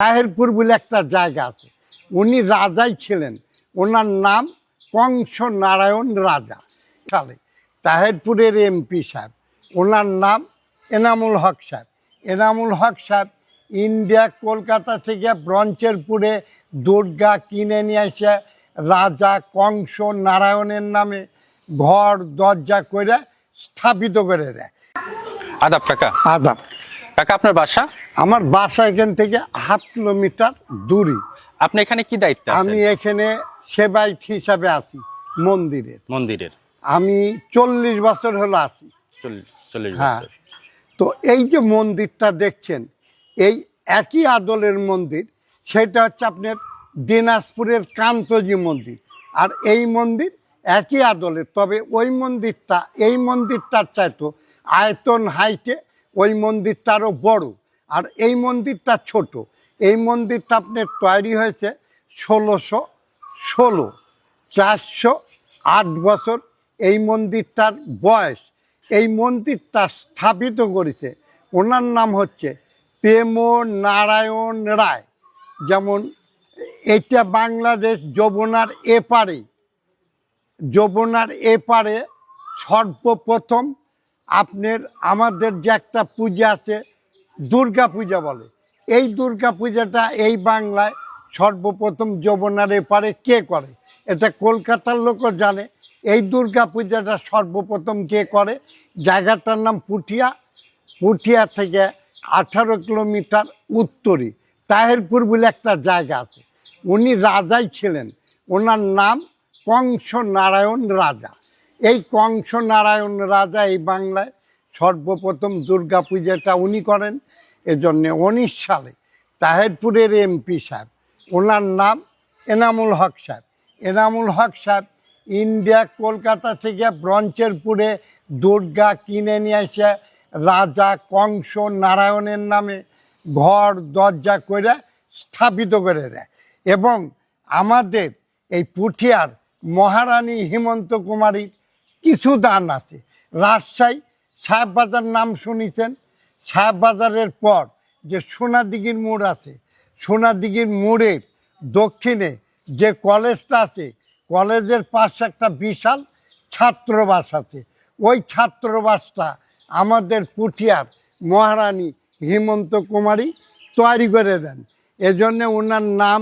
তাহেরপুর বলে একটা জায়গা আছে। উনি রাজাই ছিলেন। ওনার নাম কংস নারায়ণ রাজা। সালে তাহেরপুরের এমপি সাহেব ওনার নাম এনামুল হক সাহেব। এনামুল হক সাহেব ইন্ডিয়া কলকাতা থেকে ব্রঞ্চেরপুরে দুর্গা কিনে নিয়ে এসে রাজা কংস নারায়ণের নামে ঘর দরজা করে স্থাপিত করে দেয়। আদাব কাকা। আদা কাকা আপনার বাসা? আমার বাসা এখান থেকে হাফ কিলোমিটার দূরে। আপনি এখানে কি দায়িত্ব আমি এখানে সেবায়ত হিসাবে আছি মন্দিরের। মন্দিরের। আমি চল্লিশ বছর হলো আছি। হ্যাঁ। তো এই যে মন্দিরটা দেখছেন এই একই আদলের মন্দির সেটা হচ্ছে আপনার দিনাজপুরের কান্তজি মন্দির। আর এই মন্দির একই আদলের তবে ওই মন্দিরটা এই মন্দিরটার চাইতো আয়তন হাইটে ওই মন্দিরটা আরও বড়। আর এই মন্দিরটা ছোট। এই মন্দিরটা আপনার তৈরি হয়েছে ষোলোশো ষোলো। চারশো আট বছর এই মন্দিরটার বয়স। এই মন্দিরটা স্থাপিত করেছে। ওনার নাম হচ্ছে প্রেম নারায়ণ রায়। যেমন এটা বাংলাদেশ যমুনার এপারে। যমুনার এপারে সর্বপ্রথম আপনার, আমাদের যে একটা পূজা আছে, দুর্গা পূজা বলে। এই দুর্গা পূজাটা এই বাংলায় সর্বপ্রথম যমুনার এপারে কে করে? এটা কলকাতার লোকও জানে। এই দুর্গা পূজাটা সর্বপ্রথম কে করে? জায়গাটার নাম পুঠিয়া। পুঠিয়া থেকে আঠারো কিলোমিটার উত্তরে তাহেরপুর বলে একটা জায়গা আছে। উনি রাজাই ছিলেন। ওনার নাম কংস নারায়ণ রাজা। এই কংস নারায়ণ রাজা এই বাংলায় সর্বপ্রথম দুর্গা পূজাটা উনি করেন। এজন্য উনিশ সালে তাহেরপুরের এমপি সাহেব, ওনার নাম এনামুল হক সাহেব। এনামুল হক সাহেব ইন্ডিয়া, কলকাতা থেকে ব্রঞ্চেরপুরে দুর্গা কিনে নিয়ে এসে রাজা কংস নারায়ণের নামে ঘর, দরজা করে স্থাপিত করে দেয় এবং আমাদের এই পুঠিয়ার মহারানী হেমন্ত কুমারীর কিছু দান আছে। রাজশাহী সাহেববাজার নাম শুনেছেন। সাহেববাজারের পর যে সোনাদিঘির মোড় আছে, সোনাদিঘির মোড়ের দক্ষিণে যে কলেজটা আছে, কলেজের পাশে একটা বিশাল ছাত্রবাস আছে। ওই ছাত্রবাসটা আমাদের পুঠিয়ার মহারানী হেমন্ত কুমারী তৈরি করে দেন। এজন্য ওনার নাম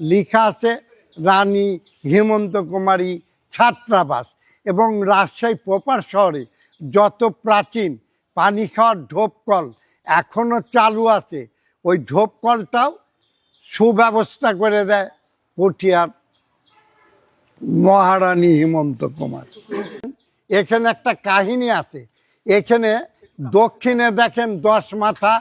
লেখা আছে, রানী হেমন্ত কুমারী ছাত্রাবাস। এবং রাজশাহী প্রপার শহরে যত প্রাচীন পানি খাওয়ার ঢোপকল এখনও চালু আছে, ওই ঢোপকলটাও সুব্যবস্থা করে দেয় পুঠিয়ার মহারানী হিমন্ত কুমার। এখানে একটা কাহিনী আছে, এখানে দক্ষিণে দেখেন দশ মাথা,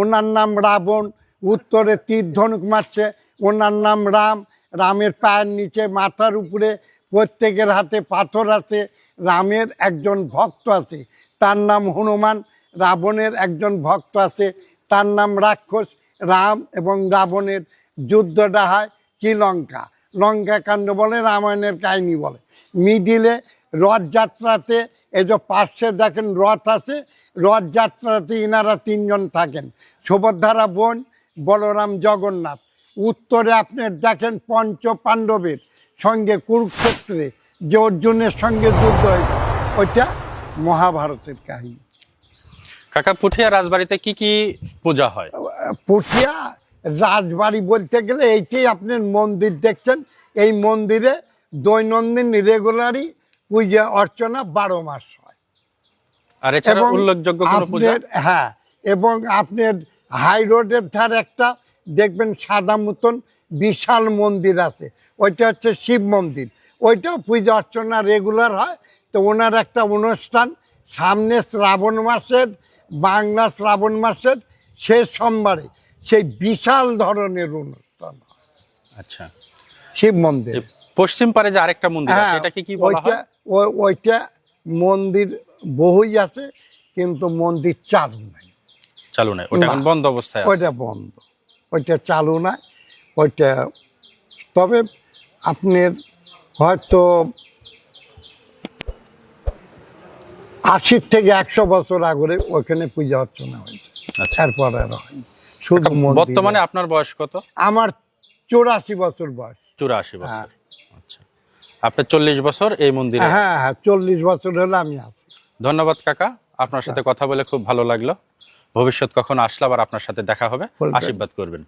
ওনার নাম রাবণ, উত্তরে তীর ধনুক মারছে, ওনার নাম রাম, রামের পায়ের নিচে মাথার উপরে প্রত্যেকের হাতে পাথর আছে, রামের একজন ভক্ত আছে, তার নাম হনুমান, রাবণের একজন ভক্ত আছে, তার নাম রাক্ষস, রাম এবং রাবণের যুদ্ধটা হয় শ্রীলঙ্কা। লঙ্কা কাণ্ড বলে, রামায়ণের কাহিনী বলে। মিডিলে রথযাত্রাতে, এই যে পার্শ্বে দেখেন রথ আছে, রথযাত্রাতে ইনারা তিনজন থাকেন। সুভদ্রারা বোন বলরাম জগন্নাথ। উত্তরে আপনার দেখেন পঞ্চ পাণ্ডবের সঙ্গে কুরুক্ষেত্রে যে অর্জুনের সঙ্গে যুদ্ধ হয়েছে ওইটা মহাভারতের কাহিনী। কাকা পুঠিয়া রাজবাড়িতে কি কি পূজা হয়? পুঠিয়া রাজবাড়ি বলতে গেলে এইটাই আপনার মন্দির দেখছেন। এই মন্দিরে দৈনন্দিন রেগুলারই পূজা অর্চনা বারো মাস হয়। আর এছাড়া উল্লেখযোগ্য হ্যাঁ এবং আপনার হাই রোডের ধার একটা দেখবেন সাদা মতন বিশাল মন্দির আছে। ওইটা হচ্ছে শিব মন্দির। ওইটাও পূজা অর্চনা রেগুলার হয়। তো ওনার একটা অনুষ্ঠান সামনে শ্রাবণ মাসের বাংলা শ্রাবণ মাসের শেষ সোমবারে। সেই বিশাল ধরনের অনুষ্ঠান আচ্ছা। শিব মন্দির। পশ্চিম পারে যে আরেকটা মন্দির আছে হ্যাঁ, এটাকে কি বলা ওইটা হয় ওই- ওইটা মন্দির বহুই আছে কিন্তু মন্দির চালু নাই। চালু নাই ওটা বন্ধ অবস্থায় আছে। ওইটা বন্ধ। ওইটা চালু না ওইটা তবে আপনার হয়তো আশির থেকে একশো বছর আগে ওইখানে পূজা অর্চনা হয়েছে। আচ্ছা। তারপর আর হয়নি শুধু বর্তমানে আপনার বয়স কত? আমার চৌরাশি বছর বয়স। চৌরাশি বছর। হ্যাঁ। আচ্ছা। আপনার চল্লিশ বছর এই মন্দিরে হ্যাঁ হ্যাঁ চল্লিশ বছর হলে আমি ধন্যবাদ কাকা আপনার সাথে আচ্ছা। কথা বলে খুব ভালো লাগল। ভবিষ্যৎ কখন আসলে আবার আপনার সাথে দেখা হবে। আশীর্বাদ করবেন।